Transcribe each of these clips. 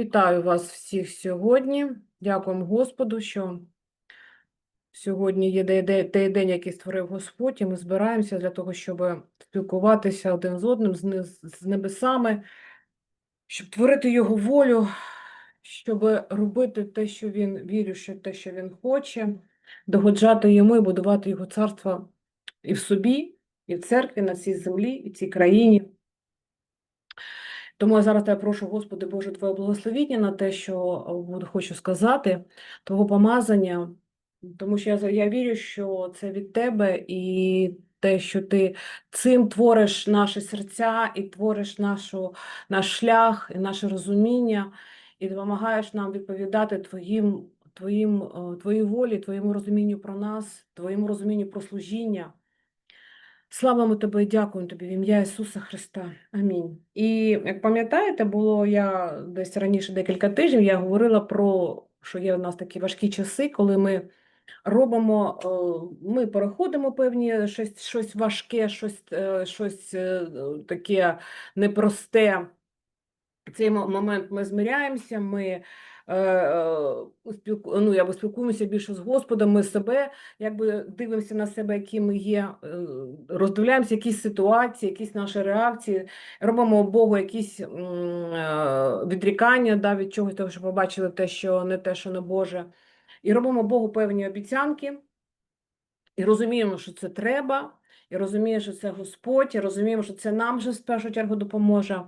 Вітаю вас всіх сьогодні. Дякуємо Господу, що сьогодні є той день, який створив Господь, і ми збираємося для того, щоб спілкуватися один з одним, з небесами, щоб творити Його волю, щоб робити те, що Він вірю, те, що Він хоче, догоджати йому і будувати Його царство і в собі, і в церкві, на цій землі, і в цій країні. Тому я зараз тебе прошу, Господи Боже, Твоє благословіння на те, що е, хочу сказати, Твого помазання, тому що я, я вірю, що це від Тебе і те, що Ти цим твориш наші серця і твориш нашу, наш шлях і наше розуміння, і допомагаєш нам відповідати Твоїм, Твоїм, е, Твоїй волі, Твоєму розумінню про нас, Твоєму розумінню про служіння. Славимо ми тобі, дякуємо тобі в ім'я Ісуса Христа. Амінь. І як пам'ятаєте, було я десь раніше декілька тижнів, я говорила про, що є у нас такі важкі часи, коли ми робимо, е, ми переходимо певні щось, щось важке, щось, щось е, таке непросте. Цей момент ми змиряємося, ми е, е, ну, якби спілкуємося більше з Господом, ми себе якби дивимося на себе, які ми є, е, роздивляємося якісь ситуації, якісь наші реакції, робимо Богу якісь відрікання да, від чогось, того, що побачили те, що не те, що не Боже. І робимо Богу певні обіцянки, і розуміємо, що це треба, і розуміємо, що це Господь, і розуміємо, що це нам вже в першу чергу допоможе.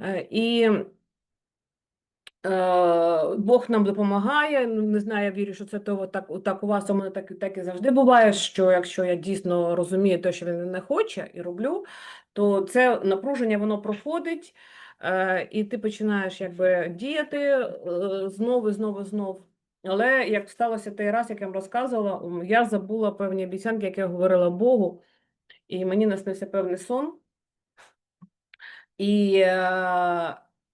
Е, І е, Бог нам допомагає. Ну, не знаю, я вірю, що це того так, так у вас у мене так, так і завжди буває, що якщо я дійсно розумію те, що він не хоче, і роблю, то це напруження воно проходить, е, і ти починаєш якби діяти знову, знову, знову. Але як сталося той раз, як я вам розказувала, я забула певні обіцянки, які я говорила Богу, і мені наснився певний сон. І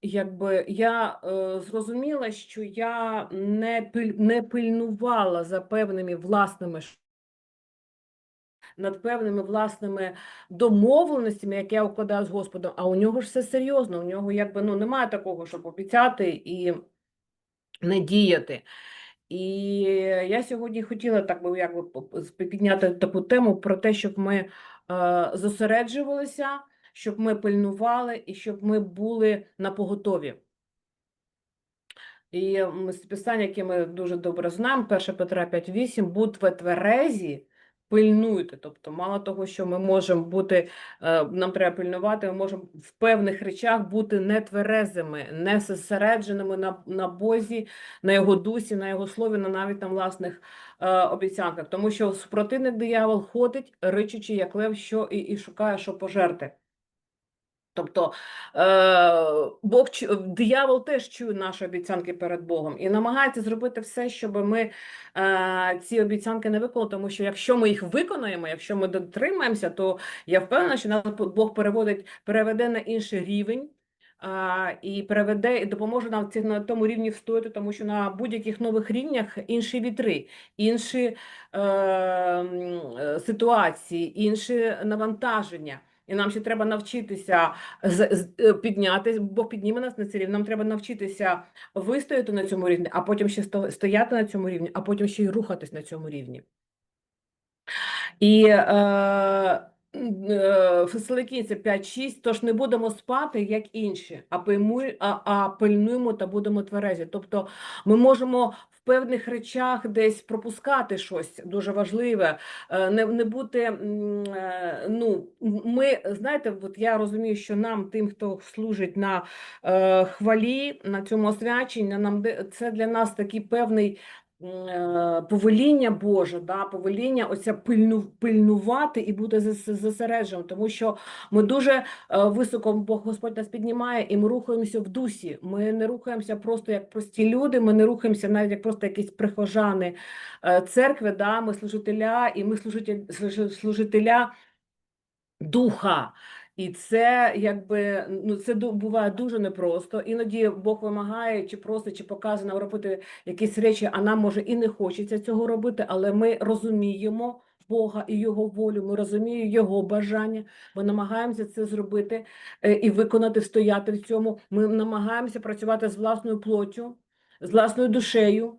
якби я е, зрозуміла, що я не, не пильнувала за певними власними над певними власними домовленостями, які я укладаю з Господом, а у нього ж все серйозно, у нього якби ну немає такого, щоб обіцяти і не діяти. І я сьогодні хотіла так би якби підняти таку тему про те, щоб ми е, зосереджувалися, щоб ми пильнували і щоб ми були на поготові. І з писання, яке ми дуже добре знаємо, 1 Петра 5.8, будьте тверезі, пильнуйте. Тобто, мало того, що ми можемо бути, е, нам треба пильнувати, ми можемо в певних речах бути нетверезими, не зосередженими на, на Бозі, на його дусі, на його слові, на навіть на власних е, обіцянках. Тому що супротивник диявол ходить, ричучи, як лев, що і, і шукає, що пожерти. Тобто е, Бог чу- диявол теж чує наші обіцянки перед Богом і намагається зробити все, щоб ми е, ці обіцянки не виконали, тому що якщо ми їх виконаємо, якщо ми дотримаємося, то я впевнена, що нас Бог переводить, переведе на інший рівень. І переведе і допоможе нам на тому рівні встояти, тому що на будь-яких нових рівнях інші вітри, інші е, е, ситуації, інші навантаження. І нам ще треба навчитися бо е, Бог підніме нас на цей рівень. Нам треба навчитися вистояти на цьому рівні, а потім ще сто- стояти на цьому рівні, а потім ще й рухатись на цьому рівні. І е, е, Фессалоникійцям 5.6, тож не будемо спати, як інші, а, пильмуй, а, а пильнуємо та будемо тверезі. Тобто ми можемо в певних речах десь пропускати щось дуже важливе, е, не, не бути, е, ну, ми, знаєте, от я розумію, що нам, тим, хто служить на е, хвалі, на цьому освяченні, нам це для нас такий певний повеління Боже, да, повеління оця пильну, пильнувати і бути зосередженим, тому що ми дуже е, високо Бог Господь нас піднімає, і ми рухаємося в дусі. Ми не рухаємося просто як прості люди, ми не рухаємося навіть як просто якісь прихожани е, церкви, да, ми служителя, і ми служитель, служи- служителя духа. І це якби ну це буває дуже непросто. Іноді Бог вимагає, чи просить, чи показує нам робити якісь речі, а нам може і не хочеться цього робити, але ми розуміємо Бога і Його волю, ми розуміємо Його бажання, ми намагаємося це зробити е, і виконати, стояти в цьому. Ми намагаємося працювати з власною плоттю, з власною душею.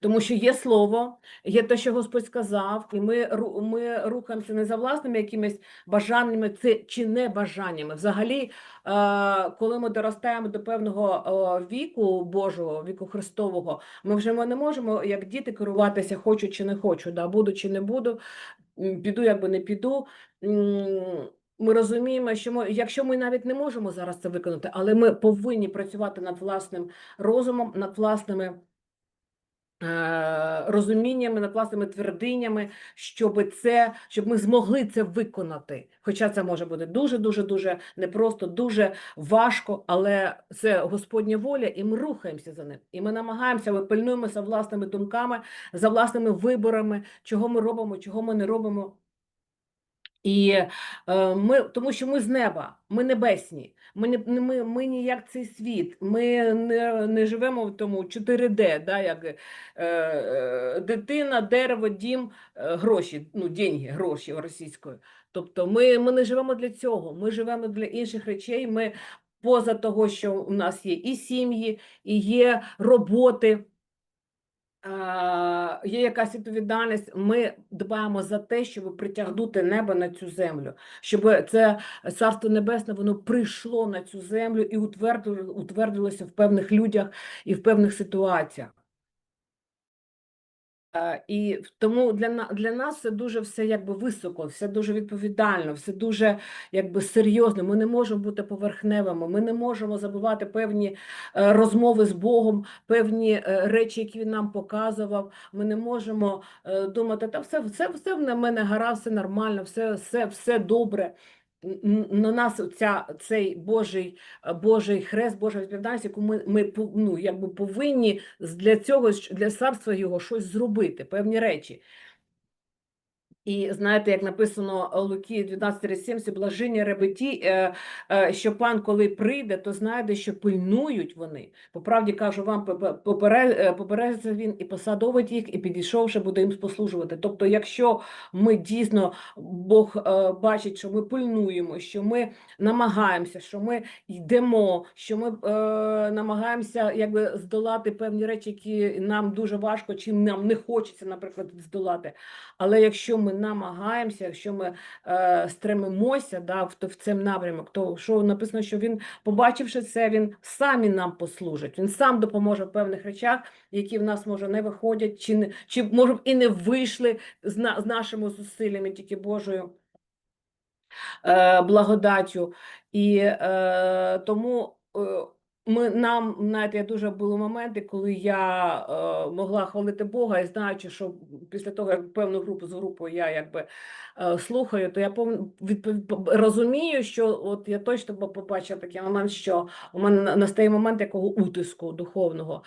Тому що є слово, є те, що Господь сказав, і ми, ми рухаємося не за власними якимись бажаннями це, чи не бажаннями. Взагалі, е, коли ми доростаємо до певного віку Божого, віку Христового, ми вже не можемо, як діти, керуватися хочу чи не хочу, да, буду чи не буду, піду або не піду. Ми розуміємо, що ми, якщо ми навіть не можемо зараз це виконати, але ми повинні працювати над власним розумом, над власними розуміннями, над власними твердинями, щоб це, щоб ми змогли це виконати. Хоча це може бути дуже, дуже, дуже непросто, дуже важко, але це Господня воля, і ми рухаємося за ним. І ми намагаємося, ми пильнуємося власними думками, за власними виборами, чого ми робимо, чого ми не робимо. І е, ми, тому що ми з неба, ми небесні, ми не ми, ми не як цей світ, ми не, не живемо в тому 4D, да, як е, е, дитина, дерево, дім, е, гроші, ну, деньги, гроші російською. Тобто ми, ми не живемо для цього, ми живемо для інших речей. Ми поза того, що у нас є і сім'ї, і є роботи є якась відповідальність, ми дбаємо за те, щоб притягнути небо на цю землю, щоб це царство небесне воно прийшло на цю землю і утвердилося в певних людях і в певних ситуаціях. Е, І тому для, для нас це дуже все якби високо, все дуже відповідально, все дуже якби серйозно. Ми не можемо бути поверхневими, ми не можемо забувати певні е, розмови з Богом, певні е, речі, які він нам показував. Ми не можемо думати, та все, все, все в мене гаразд, все нормально, все, все, все добре. На нас ця, цей Божий, е, Божий хрест, Божа відповідальність, яку ми, ми ну, якби повинні для цього, для царства його щось зробити, певні речі. І знаєте, як написано е, Луки 12.70, блаження ребеті, що пан, коли прийде, то знайде, що пильнують вони. По правді кажу вам, е, попередиться він і посадовить їх, і підійшовши, буде їм послужувати. Тобто, якщо ми дійсно, Бог е, бачить, що ми пильнуємо, що ми намагаємося, що ми йдемо, що ми намагаємося якби здолати певні речі, які нам дуже важко, чи нам не хочеться, наприклад, здолати. Але якщо ми намагаємося, якщо ми е, стремимося да, в, в цей напрямок, то що написано, що він, побачивши це, він сам і нам послужить. Він сам допоможе в певних речах, які в нас може не виходять, чи не чи може і не вийшли з, на, з нашими зусиллями, тільки Божою е, благодаттю. І е, тому е, ми нам, знаєте, дуже були моменти, коли я е, могла хвалити Бога і знаючи, що після того, як певну групу з групою я якби е, слухаю, то я пов... відпов... розумію, що от я точно по- побачила такий момент, що у мене настає момент якого утиску духовного.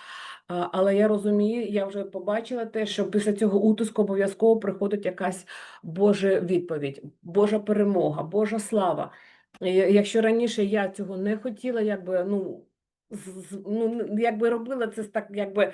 А, Але я розумію, я вже побачила те, що після цього утиску обов'язково приходить якась Божа відповідь, Божа перемога, Божа слава. І Якщо раніше я цього не хотіла, якби ну. Ну, якби робила це так, якби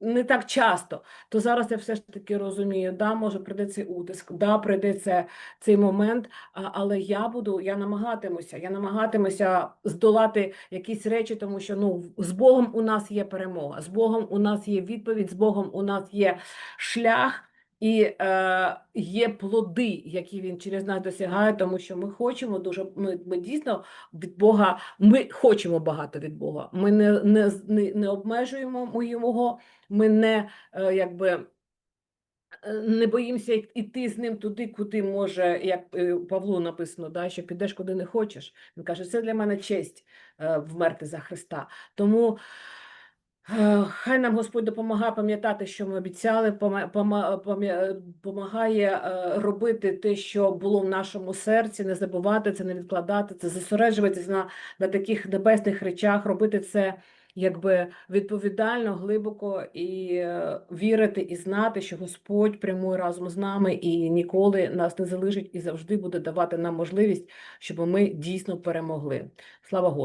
не так часто, то зараз я все ж таки розумію, да, може прийде цей утиск, да, прийде це, цей момент, а, але я буду, я намагатимуся, я намагатимуся здолати якісь речі, тому що ну, з Богом у нас є перемога, з Богом у нас є відповідь, з Богом у нас є шлях. І е, є плоди, які він через нас досягає, тому що ми хочемо дуже. Ми, ми дійсно від Бога, ми хочемо багато від Бога. Ми не, не, не, обмежуємо його, ми не е, якби. е, Не боїмося й- іти з ним туди, куди може, як е, Павлу написано, да, що підеш куди не хочеш. Він каже, це для мене честь е, вмерти за Христа. Тому Хай нам Господь допомагає пам'ятати, що ми обіцяли, пома- пома- допомагає е, робити те, що було в нашому серці, не забувати це, не відкладати це, зосереджуватися на, на таких небесних речах, робити це якби відповідально, глибоко і е, вірити і знати, що Господь прямує разом з нами і ніколи нас не залишить і завжди буде давати нам можливість, щоб ми дійсно перемогли. Слава Господу!